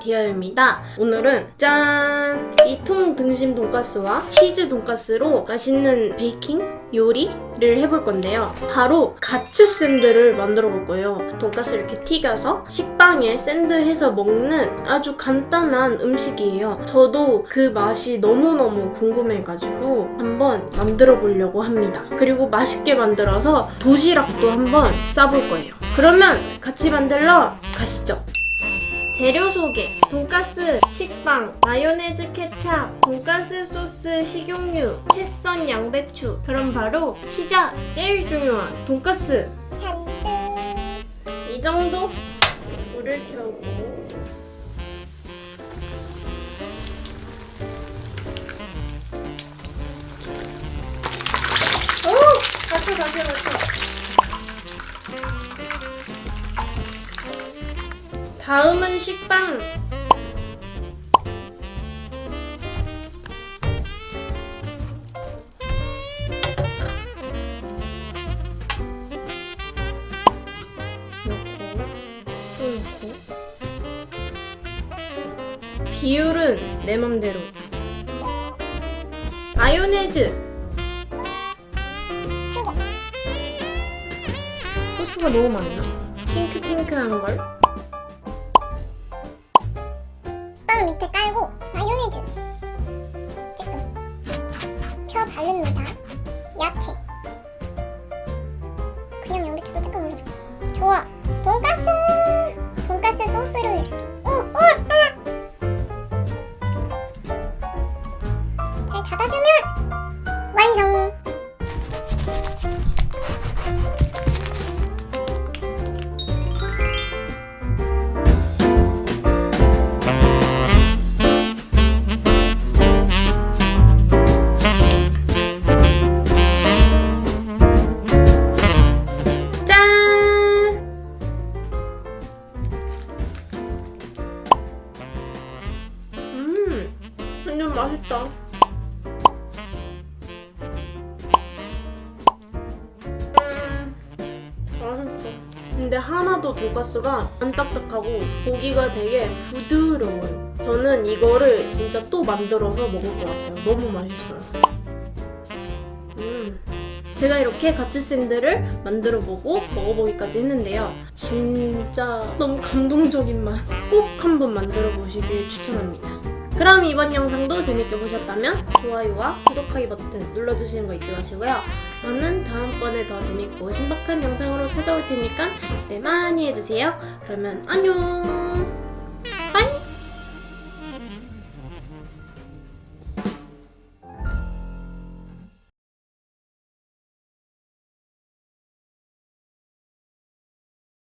디아입니다. 오늘은 짠! 이통 등심 돈가스와 치즈 돈가스로 맛있는 베이킹 요리를 해볼 건데요. 바로 가츠 샌드를 만들어 볼 거예요. 돈가스 이렇게 튀겨서 식빵에 샌드해서 먹는 아주 간단한 음식이에요. 저도 그 맛이 너무너무 궁금해가지고 한번 만들어 보려고 합니다. 그리고 맛있게 만들어서 도시락도 한번 싸볼 거예요. 그러면 같이 만들러 가시죠. 재료 소개. 돈가스, 식빵, 마요네즈 케찹, 돈가스 소스, 식용유, 채썬 양배추. 그럼 바로 시작. 제일 중요한 돈가스. 이 정도 불을 켜고 오! 맞춰 맞춰 맞춰 다음은 식빵 비율은 내 맘대로 마요네즈 소스가 너무 많나? 핑크핑크한 걸? 빵 밑에 깔고 마요네즈 조금 펴 바릅니다. 야채 그냥 양배추도 조금 올려줘. 좋아. 돈가스 돈가스 소스를 완전 맛있다. 음, 맛있어. 근데 하나도 돈가스가 안 딱딱하고 고기가 되게 부드러워요. 저는 이거를 진짜 또 만들어서 먹을 것 같아요. 너무 맛있어요. 음. 제가 이렇게 가츠 샌드를 만들어보고 먹어보기까지 했는데요. 진짜 너무 감동적인 맛. 꼭 한번 만들어보시길 추천합니다. 그럼 이번 영상도 재밌게 보셨다면 좋아요와 구독하기 버튼 눌러주시는 거 잊지 마시고요. 저는 다음번에 더 재밌고 신박한 영상으로 찾아올 테니까 기대 많이 해주세요. 그러면 안녕!